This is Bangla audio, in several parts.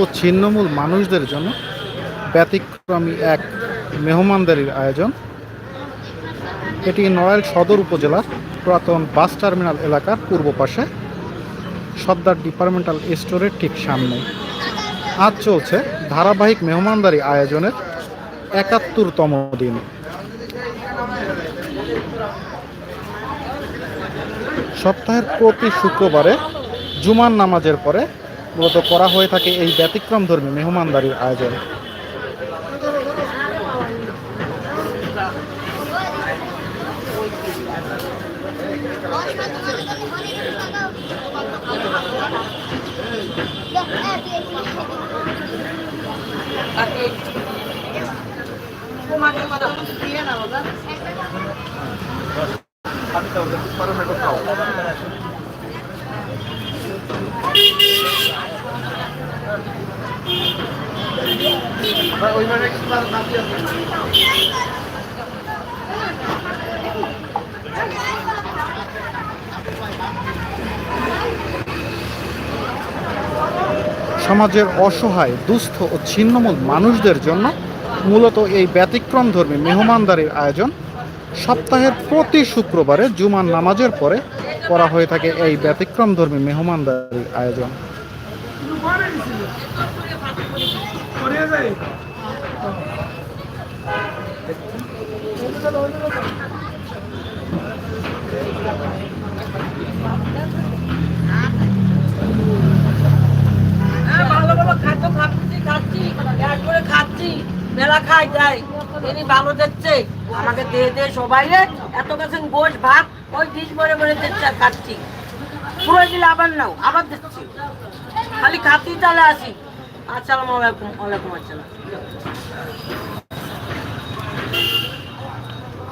ও ছিন্নমূল মানুষদের জন্য ব্যতিক্রমী এক মেহমানদারির আয়োজন। এটি নড়াইল সদর উপজেলার পুরাতন বাস টার্মিনাল এলাকার পূর্ব পাশে। সর্দার ডিপার্টমেন্টাল স্টোরের ঠিক সামনে। আজ চলছে ধারাবাহিক মেহমানদারি আয়োজনের একাত্তরতম দিন। সপ্তাহের প্রতি শুক্রবারে জুমার নামাজের পরে মূলত করা হয়ে থাকে এই ব্যতিক্রম ধর্মী মেহমানদারির আয়োজন। সমাজের অসহায়, দুস্থ ও ছিন্নমূল মানুষদের জন্য মূলত এই ব্যতিক্রম ধর্মী মেহমানদারির আয়োজন সপ্তাহের প্রতি শুক্রবারে জুমার নামাজের পরে করা হয়ে থাকে এই ব্যতিক্রম ধর্মী মেহমানদারির আয়োজন। হ্যাঁ, ভালো ভালো খাদ্য খাচ্ছি খাচ্ছি মেলা খাই যাই তিনি ভালো দিচ্ছে আমাকে দিয়ে দিয়ে সবাই এত কাছে গোশ ভাত, ওই ডিশ ভরে ভরে দিচ্ছে আর খাচ্ছি। পুরো দিলে আবার নাও, আবার দিচ্ছি। খালি খাচ্ছি তাহলে আসি। আসসালামু আলাইকুম, ওয়ালাইকুম আসসালাম।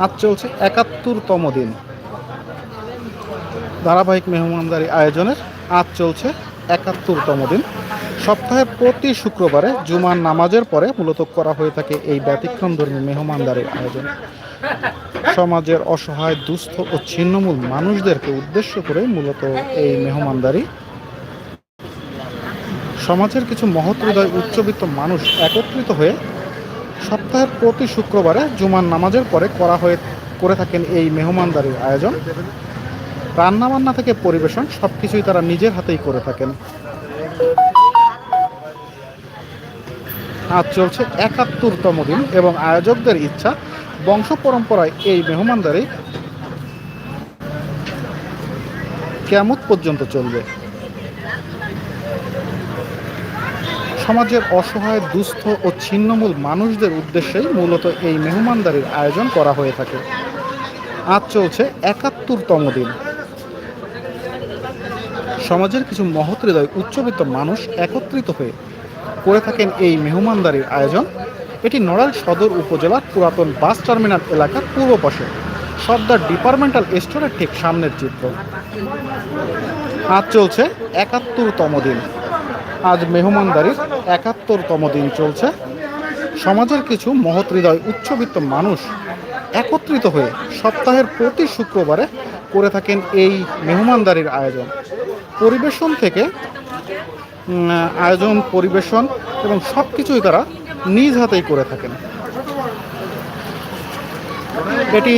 আজ চলছে একাত্তরতম দিন। ধারাবাহিক মেহমানদারি আয়োজনের আজ চলছে একাত্তরতম দিন। সপ্তাহে প্রতি শুক্রবারে জুমার নামাজের পরে মূলত করা হয়ে থাকে এই ব্যতিক্রম ধর্মী মেহমানদারির আয়োজন। সমাজের অসহায়, দুস্থ ও ছিন্নমূল মানুষদেরকে উদ্দেশ্য করে মূলত এই মেহমানদারি। সমাজের কিছু মহৎ হৃদয় উচ্চবিত্ত মানুষ একত্রিত হয়ে সপ্তাহের প্রতি শুক্রবারে জুমার নামাজের পরে করা হয়ে, করে থাকেন এই মেহমানদারির আয়োজন। রান্নাবান্না থেকে পরিবেশন সব কিছুই তারা নিজের হাতেই করে থাকেন। আজ চলছে একাত্তরতম দিন এবং আয়োজকদের ইচ্ছা বংশ পরম্পরায় এই মেহমানদারি কেমত পর্যন্ত চলবে। সমাজের অসহায়, দুস্থ ও ছিন্নমূল মানুষদের উদ্দেশ্যেই মূলত এই মেহমানদারির আয়োজন করা হয়ে থাকে। আজ চলছে একাত্তরতম দিন। সমাজের কিছু মহৎ হৃদয় উচ্চবিত্ত মানুষ একত্রিত হয়ে করে থাকেন এই মেহমানদারির আয়োজন। এটি নড়াইল সদর উপজেলার পুরাতন বাস টার্মিনাল এলাকার পূর্ব পাশে। সর্দার ডিপার্টমেন্টাল স্টোরের ঠিক সামনের চিত্র। আজ চলছে একাত্তরতম দিন। আজ মেহমানদারির একাত্তরতম দিন চলছে। সমাজের কিছু মহৎ হৃদয় উচ্চবিত্ত মানুষ একত্রিত হয়ে সপ্তাহের প্রতি শুক্রবারে করে থাকেন এই মেহমানদারির আয়োজন। পরিবেশন থেকে আয়োজন, পরিবেশন এবং সব কিছুই তারা নিজ হাতেই করে থাকেন। এটি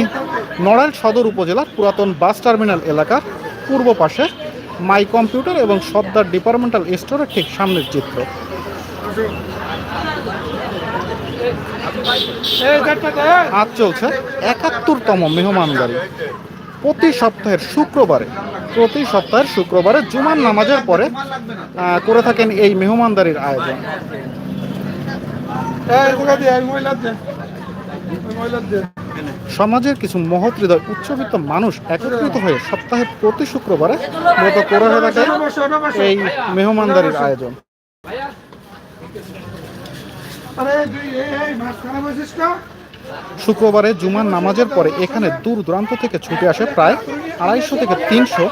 নড়াইল সদর উপজেলার পুরাতন বাস টার্মিনাল এলাকার পূর্ব পাশে মাই কম্পিউটার এবং সর্দার ডিপার্টমেন্টাল স্টোরের ঠিক সামনের চিত্র। আজ চলছে একাত্তরতম মেহমানদারি প্রতি সপ্তাহের শুক্রবারে প্রতি সপ্তাহের শুক্রবারে জুমার নামাজের পরে করে থাকেন এই মেহমানদারির আয়োজন। সমাজের কিছু মহৎ হৃদয় উচ্চবিত্ত মানুষ একত্রিত হয়ে সপ্তাহে প্রতি শুক্রবারে মতো করে হয়ে থাকে এই মেহমানদারির আয়োজন। শুক্রবারে জুমার নামাজের পরে এখানে দূর দূরান্ত থেকে ছুটে আসে প্রায় আড়াইশো থেকে তিনশো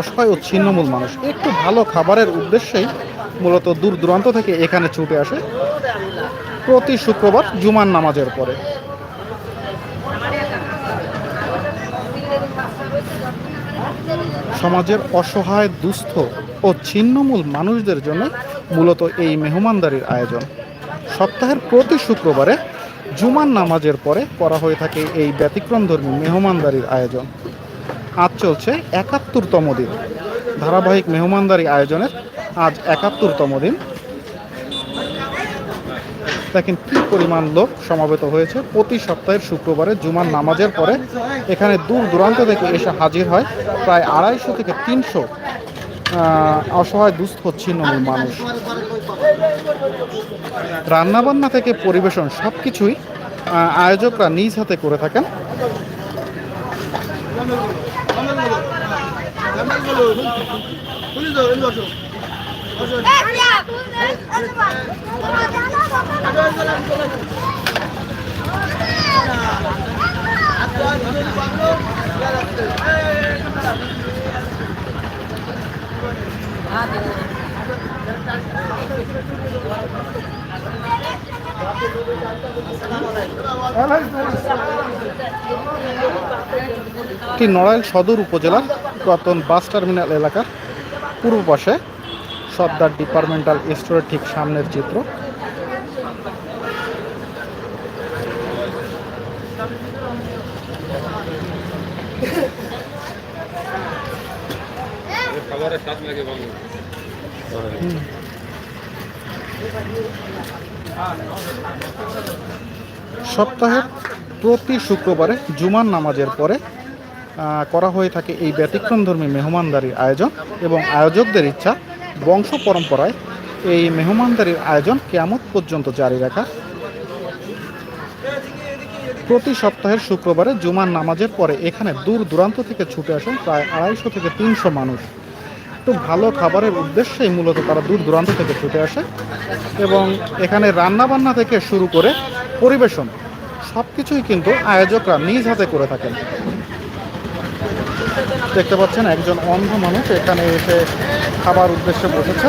অসহায় ও ছিন্নমূল মানুষ। একটু ভালো খাবারের উদ্দেশ্যেই মূলত দূর দূরান্ত থেকে এখানে ছুটে আসে প্রতি শুক্রবার জুমার নামাজের পরে। সমাজের অসহায়, দুস্থ ও ছিন্নমূল মানুষদের জন্য মূলত এই মেহমানদারির আয়োজন। সপ্তাহের প্রতি শুক্রবারে জুমার নামাজের পরে করা হয়ে থাকে এই ব্যতিক্রমধর্মী মেহমানদারির আয়োজন। আজ চলছে একাত্তরতম দিন। ধারাবাহিক মেহমানদারি আয়োজনের আজ একাত্তরতম দিন। দেখেন কি পরিমাণ লোক সমাবেত হয়েছে। প্রতি সপ্তাহের শুক্রবারে জুমার নামাজের পরে এখানে দূর দূরান্ত থেকে এসে হাজির হয় প্রায় আড়াইশো থেকে তিনশো অসহায় দুস্থ ছিন্নমূল মানুষ। রান্নাবান্না থেকে পরিবেশন সব কিছুই আয়োজকরা নিজ হাতে করে থাকেন। এটি নড়াইল সদর উপজেলার পুরাতন বাস টার্মিনাল এলাকার পূর্ব পাশে সর্দার ডিপার্টমেন্টাল স্টোরের ঠিক সামনের চিত্র। খাবারের স্বাদ লাগে ভালো সপ্তাহের প্রতি শুক্রবারে জুমার নামাজের পরে করা হয়ে থাকে এই ব্যতিক্রমধর্মী মেহমানদারির আয়োজন এবং আয়োজকদের ইচ্ছা বংশ পরম্পরায় এই মেহমানদারির আয়োজন কেয়ামত পর্যন্ত জারি রাখা। প্রতি সপ্তাহের শুক্রবারে জুমার নামাজের পরে এখানে দূর দূরান্ত থেকে ছুটে আসেন প্রায় আড়াইশো থেকে তিনশো মানুষ। একটু ভালো খাবারের উদ্দেশ্যেই মূলত তারা দূর দূরান্ত থেকে ছুটে আসে এবং এখানে রান্নাবান্না থেকে শুরু করে পরিবেশন সব কিছুই কিন্তু আয়োজকরা নিজ হাতে করে থাকেন। দেখতে পাচ্ছেন একজন অন্ধ মানুষ এখানে এসে খাবার উদ্দেশ্যে বসেছে।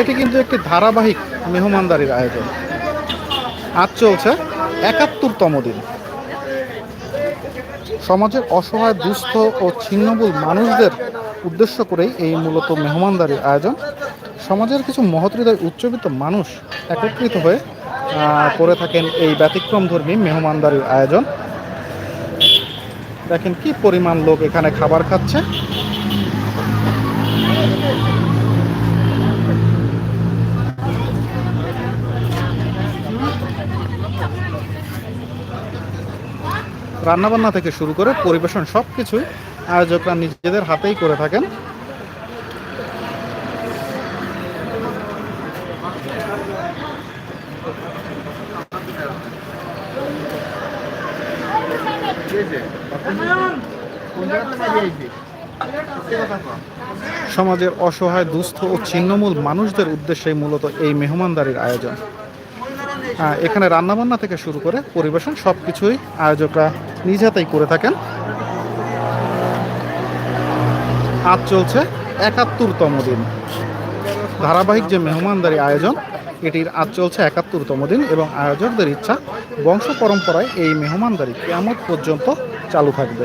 এটি কিন্তু একটি ধারাবাহিক মেহমানদারির আয়োজন। আজ চলছে একাত্তরতম দিন। সমাজের অসহায়, দুস্থ ও ছিন্নমূল মানুষদের উদ্দেশ্য করেই এই মূলত মেহমানদারির আয়োজন। সমাজের কিছু মহৎহৃদয় উচ্চবিত্ত মানুষ একত্রিত হয়ে করে থাকেন এই ব্যতিক্রমধর্মী মেহমানদারির আয়োজন। দেখেন কি পরিমাণ লোক এখানে খাবার খাচ্ছে। রান্নাবান্না থেকে শুরু করে পরিবেশন সব কিছুই আয়োজকরা নিজেদের হাতেই করে থাকেন। সমাজের অসহায়, দুস্থ ও ছিন্নমূল মানুষদের উদ্দেশ্যে মূলত এই মেহমানদারির আয়োজন। এখানে রান্নাবান্না থেকে শুরু করে পরিবেশন সব কিছুই আয়োজকরা নিজ হাতেই করে থাকেন। আজ চলছে একাত্তরতম দিন। ধারাবাহিক যে মেহমানদারি আয়োজন, এটির আজ চলছে একাত্তরতম দিন এবং আয়োজকদের ইচ্ছা বংশ পরম্পরায় এই মেহমানদারি কেমন পর্যন্ত চালু থাকবে।